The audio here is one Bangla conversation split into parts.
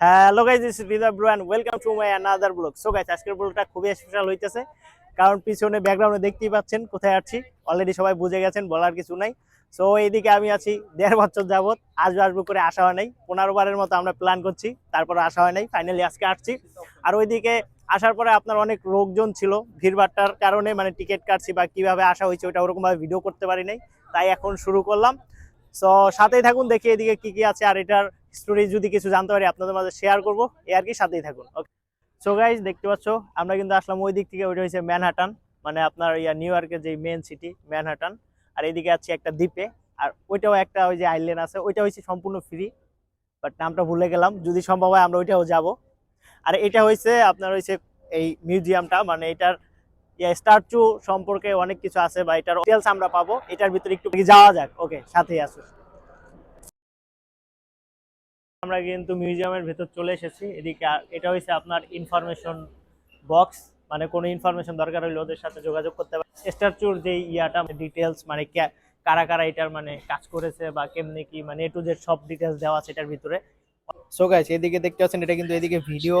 Hello guys this is Rida bro and welcome to my another blog so guys আজকের ব্লগটা খুবই স্পেশাল হইতেছে। কারণ পিছনে ব্যাকগ্রাউন্ডে দেখতেই পাচ্ছেন, কোথায় আছি? অলরেডি সবাই বুঝে গেছেন, বলার কিছু নাই। সো এইদিকে আমি আছি, দেড় বছর যাবত আসব আসব করে আসা হয় নাই। পনেরো বারের মতো আমরা প্ল্যান করছি, তারপর আসা হয় নাই। ফাইনালি আজকে আসছি। আর ওইদিকে আসার পরে আপনার অনেক লোকজন ছিল ভিড়ভাট্টার কারণে মানে টিকিট কাটছি বা কীভাবে আসা হয়েছে ওটা ওরকমভাবে ভিডিও করতে পারি নাই। তাই এখন শুরু করলাম। সো সাথেই থাকুন, দেখি এদিকে কি কি আছে। আর এটার স্টোরি যদি কিছু জানতে পারি, আপনাদের মাঝে শেয়ার করব। এই আর কি, সাথেই থাকুন। ওকে সো গাইজ দেখতে পাচ্ছ, আমরা কিন্তু আসলাম ওই দিক থেকে, ওইটা হচ্ছে ম্যানহাটান মানে আপনার ইয়া নিউ ইয়র্কের যে মেন সিটি ম্যানহাটান আর এদিকে আছে একটা দ্বীপে, আর ওইটাও একটা ওই যে আইল্যান্ড আছে, ওইটা হচ্ছে সম্পূর্ণ ফ্রি বাট নামটা ভুলে গেলাম, যদি সম্ভব হয় আমরা ওইটাও যাব। আর এটা হয়েছে আপনার হয়েছে এই মিউজিয়ামটা মানে এটার ইয়া স্ট্যাচু সম্পর্কে অনেক কিছু আছে বা এটার ডিটেলস আমরা পাবো। এটার ভিতরে একটু যাওয়া যাক। ওকে সাথেই আসুন। আমরা কিন্তু মিউজিয়ামের ভেতর চলে এসেছি। এদিকে এটা হচ্ছে আপনার ইনফরমেশন বক্স মানে কোনো ইনফরমেশন দরকার হলে ওদের সাথে যোগাযোগ করতে পারে স্ট্যাচুর যে ইয়াটা ডিটেলস মানে কারা কারা এটার মানে কাজ করেছে বা কেমনি কি মানে এ টু জেড সব ডিটেলস দেওয়া আছে এটার ভিতরে। সো গাইস এদিকে দেখতে পাচ্ছেন, এটা কিন্তু এদিকে ভিডিও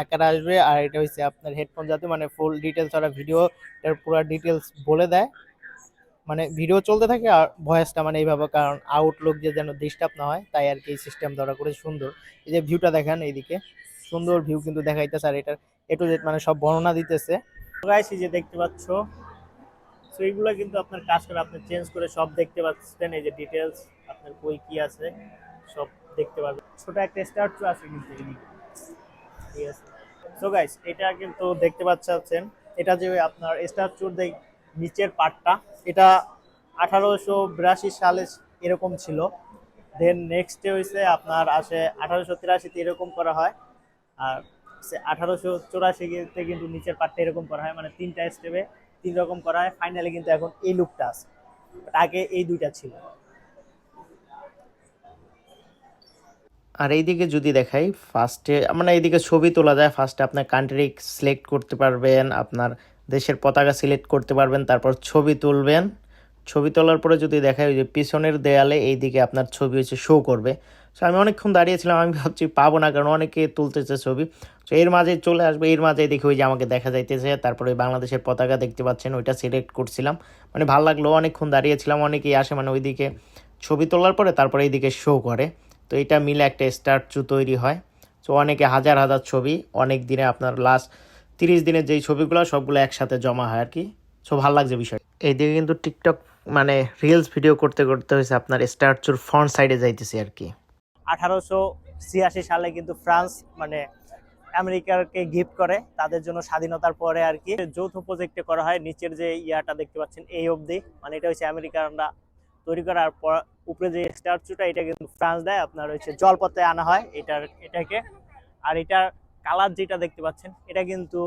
আকারে আসবে। আর এটা হচ্ছে আপনার হেডফোন যাতে মানে ফুল ডিটেলস ওরা ভিডিও পুরো ডিটেলস বলে দেয়। মানে ভিডিও চলতে থাকে আর ভয়েসটা মানে এইভাবে, কারণ আউটলুক যে যেন ডিস্টার্ব না হয়, তাই আর কি এই সিস্টেম ধরা করে সুন্দর। এই যে ভিউটা দেখেন এইদিকে, সুন্দর ভিউ কিন্তু দেখাইতেছে আর এটার এ টু জেড মানে সব বর্ণনা দিতেছে। গাইস এই যে দেখতে পাচ্ছ সো এইগুলো কিন্তু আপনার কাজ করে আপনি চেঞ্জ করে সব দেখতে পাচ্ছেন, এই যে ডিটেলস আপনার কই কি আছে, সব দেখতে পাবেন ছোট একটা স্ট্যাচু আছে কিন্তু ঠিক আছে। সো গাইস এটা কিন্তু দেখতে পাচ্ছেন, এটা যে আপনার স্ট্যাচুর দেখ নিচের পার্টটা এটা আঠারোশো বিরাশি সালে এরকম ছিল। দেন নেক্সটে হয়েছে আপনার আসে আঠারোশো তিরাশিতে এরকম করা হয়। আর আঠারোশো চৌরাশিতে কিন্তু নিচের পার্টটা এরকম করা হয়। মানে তিনটা স্টেপে তিন রকম করা হয়। ফাইনালি কিন্তু এখন এই লুকটা আছে। আগে এই দুইটা ছিল। আর এইদিকে যদি দেখাই ফার্স্টে মানে এইদিকে ছবি তোলা যায়। ফার্স্টে আপনার কান্ট্রি সিলেক্ট করতে পারবেন। আপনার দেশের পতাকা সিলেক্ট করতে পারবেন, তারপর ছবি তুলবেন। ছবি তোলার পরে যদি ওই যে পিছনের দেয়ালে এইদিকে আপনার ছবি হচ্ছে শো করবে। সো আমি অনেকক্ষণ দাঁড়িয়েছিলাম, আমি ভাবছি পাবো না, কারণ অনেকে তুলতেছে ছবি। তো এর মাঝে চলে আসবে, এর মাঝে দেখি ওই যে আমাকে দেখা যাইতেছে, তারপরে বাংলাদেশের পতাকা দেখতে পাচ্ছেন, ওইটা সিলেক্ট করছিলাম। মানে ভালো লাগল, অনেকক্ষণ দাঁড়িয়েছিলাম, অনেকেই আসে মানে ওইদিকে ছবি তোলার পরে তারপরে এইদিকে শো করে। তো এটা মিলে একটা স্ট্যাচু তৈরি হয়। তো অনেকে হাজার হাজার ছবি, অনেক দিনে আপনার লাস্ট তিরিশ দিনের যেই ছবিগুলো সবগুলো একসাথে জমা হয় আর কি। সো ভালো লাগছে বিষয় এইদিকে কিন্তু টিকটক মানে রিলস ভিডিও করতে করতে হয়েছে আপনার স্ট্যাচুর ফ্রন্ট সাইডে যাইতেছে আর কি। আঠারোশো ছিয়াশি সালে কিন্তু ফ্রান্স মানে আমেরিকাকে গিফট করে। তাদের জন্য স্বাধীনতার পরে আর কি যৌথ প্রজেক্টে করা হয়। নিচের যে ইয়াটা দেখতে পাচ্ছেন এই অবধি। মানে এটা হচ্ছে আমেরিকানরা তৈরি করার পর উপরে যে স্ট্যাচুটা এটা কিন্তু ফ্রান্স দেয়। আপনার হচ্ছে জলপথে আনা হয়। এটার এটাকে। আর এটার কালার যেটা দেখতে পাচ্ছেন, এটা কিন্তু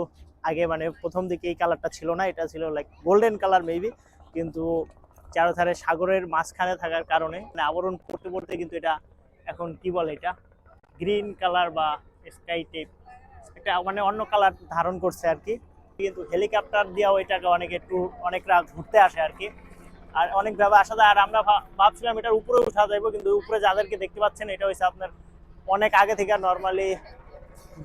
আগে মানে প্রথম দিকে এই কালারটা ছিল না, এটা ছিল লাইক গোল্ডেন কালার মেবি কিন্তু চারোধারে সাগরের মাঝখানে থাকার কারণে মানে আবরণ পড়তে পড়তে কিন্তু এটা এখন কি বলে এটা গ্রিন কালার বা স্কাই টাইপ একটা মানে অন্য কালার ধারণ করছে আর কি। কিন্তু হেলিকপ্টার দিয়েও এটাকে অনেকে একটু অনেকরা ঘুরতে আসে আর কি। আর অনেকভাবে আসা যায়, আর আমরা ভাবছিলাম এটার উপরে উঠা যাইবো, কিন্তু উপরে যাদেরকে দেখতে পাচ্ছেন, এটা হচ্ছে আপনার অনেক আগে থেকে নর্মালি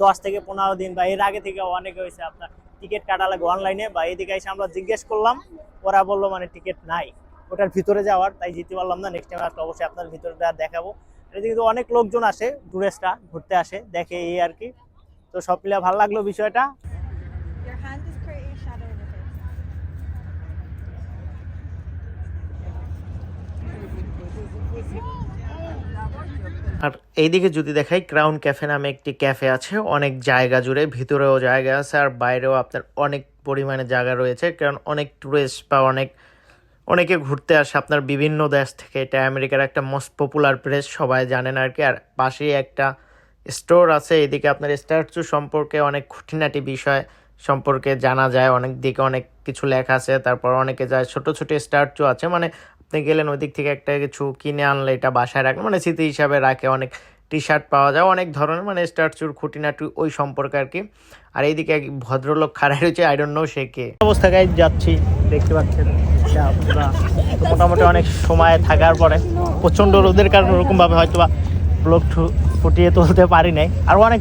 দশ থেকে পনেরো দিন বা এর আগে থেকে অনেকে হয়েছে আপনার টিকিট কাটা লাগে অনলাইনে বা এদিকে এসে আমরা জিজ্ঞেস করলাম ওরা বলল মানে টিকিট নাই। ওটার ভিতরে যাওয়ার তাই যেতে পারলাম না নেক্সট টাইম আসলে অবশ্যই আপনার ভিতরটা দেখাবো। এদিকে কিন্তু অনেক লোকজন আসে টুরিস্টরা ঘুরতে আসে দেখে এই আর কি। তো সব মিলে ভালো লাগল বিষয়টা। Your আর এইদিকে যদি দেখাই ক্রাউন ক্যাফে নামে একটি ক্যাফে আছে। অনেক জায়গা জুড়ে, ভিতরেও জায়গা আছে আর বাইরেও আপনার অনেক পরিমাণে জায়গা রয়েছে। কারণ অনেক টুরিস্ট বা অনেক, অনেকে ঘুরতে আসে আপনার বিভিন্ন দেশ থেকে। এটা আমেরিকার একটা মোস্ট পপুলার প্লেস সবাই জানেন আর কি। আর পাশেই একটা স্টোর আছে। এদিকে আপনার স্ট্যাচু সম্পর্কে অনেক খুঁটিনাটি বিষয় সম্পর্কে জানা যায়। অনেক দিকে অনেক কিছু লেখা আছে। তারপর অনেকে যায়, ছোট ছোট স্ট্যাচু আছে। মানে আপনি গেলেন ওই দিক থেকে একটা কিছু কিনে আনলে এটা বাসায় রাখলেন মানে স্মৃতি হিসাবে রাখে অনেক টি শার্ট পাওয়া যায়, অনেক ধরনের মানে স্ট্যাচুর খুঁটিনাটি ওই সম্পর্কে আর কি। আর এইদিকে এক ভদ্রলোক খাড়াই রয়েছে আই ডোন্ট নো সে কে। অবস্থা গাইজ যাচ্ছি, দেখতে পাচ্ছেন? মোটামুটি অনেক সময় থাকার পরে, প্রচণ্ড রোদের কারণে ওরকমভাবে হয়তো বা ব্লগ ফুটিয়ে তুলতে পারি নাই। আর অনেক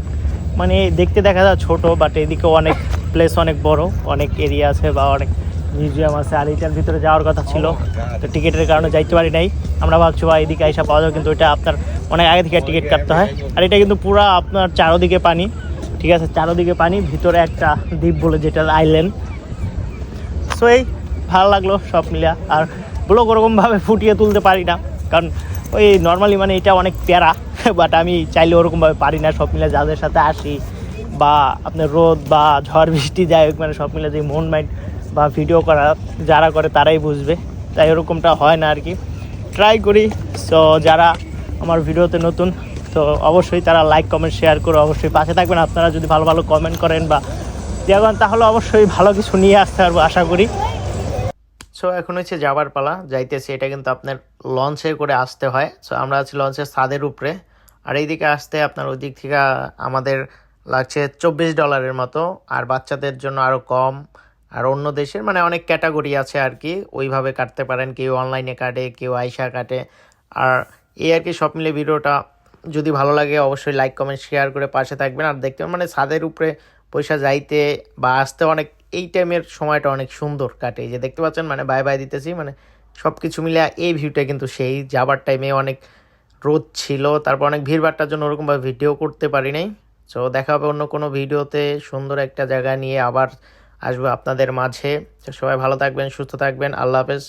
মানে দেখতে দেখা যায় ছোট বাট এদিকে অনেক প্লেস অনেক বড়, অনেক এরিয়া আছে বা অনেক মিউজিয়াম আছে আর এইটার ভিতরে যাওয়ার কথা ছিল। তো টিকিটের কারণে যাইতে পারি নাই। আমরা ভাবছি বা এদিকে আইসা পাওয়া যাবে। কিন্তু এটা আপনার অনেক আগে থেকে টিকিট কাটতে হয়। আর এটা কিন্তু পুরো আপনার চারোদিকে পানি ঠিক আছে? চারোদিকে পানি ভিতরে একটা দ্বীপ বলে যেটা আইল্যান্ড সো এই ভালো লাগল সব মিলিয়া। আর ব্লগ ওরকমভাবে ফুটিয়ে তুলতে পারি না। কারণ ওই নর্মালি মানে এটা অনেক প্যারা বাট আমি চাইলে ওরকমভাবে পারি না। সব মিলে যাদের সাথে আসি বা আপনার রোদ বা ঝড় বৃষ্টি যাই হোক মানে সব মিলে যে মন মাইন্ড বা ভিডিও করা যারা করে তারাই বুঝবে। তাই ওরকমটা হয় না আর কি ট্রাই করি। সো যারা আমার ভিডিওতে নতুন, তো অবশ্যই তারা লাইক কমেন্ট শেয়ার করে। অবশ্যই পাশে থাকবেন। আপনারা যদি ভালো ভালো কমেন্ট করেন বা দেওয়া তাহলে অবশ্যই ভালো কিছু নিয়ে আসতে পারব, আশা করি। সো এখন হচ্ছে যাবার পালা। যাইতেছে। এটা কিন্তু আপনার লঞ্চে করে আসতে হয়। সো আমরা আছি লঞ্চের ছাদের উপরে। আর এইদিকে আসতে আপনার ওই দিক থেকে আমাদের লাগছে চব্বিশ ডলারের মতো। আর বাচ্চাদের জন্য আরও কম। আর অন্য দেশের মানে অনেক ক্যাটাগরি আছে আর কি, ওইভাবে কাটতে পারেন, কেউ অনলাইনে কাটে, কেউ আইসা কাটে। আর এই আর কি সব মিলে ভিডিওটা যদি ভালো লাগে অবশ্যই লাইক কমেন্ট শেয়ার করে পাশে থাকবেন। আর দেখতে মানে ছাদের উপরে পয়সা যাইতে বা আসতে অনেক, এই টাইমের সময়টা অনেক সুন্দর কাটে। যে দেখতে পাচ্ছেন মানে বাই বাই দিতেছি মানে সব কিছু মিলে এই ভিউটা কিন্তু সেই যাবার টাইমে অনেক রোদ ছিল, তারপর অনেক ভিড়ভাড়টার জন্য ওরকমভাবে ভিডিও করতে পারি নাই। সো দেখা হবে অন্য কোনো ভিডিওতে সুন্দর একটা জায়গা নিয়ে আবার আসব আপনাদের মাঝে। সবাই ভালো থাকবেন সুস্থ থাকবেন। আল্লাহ হাফেজ।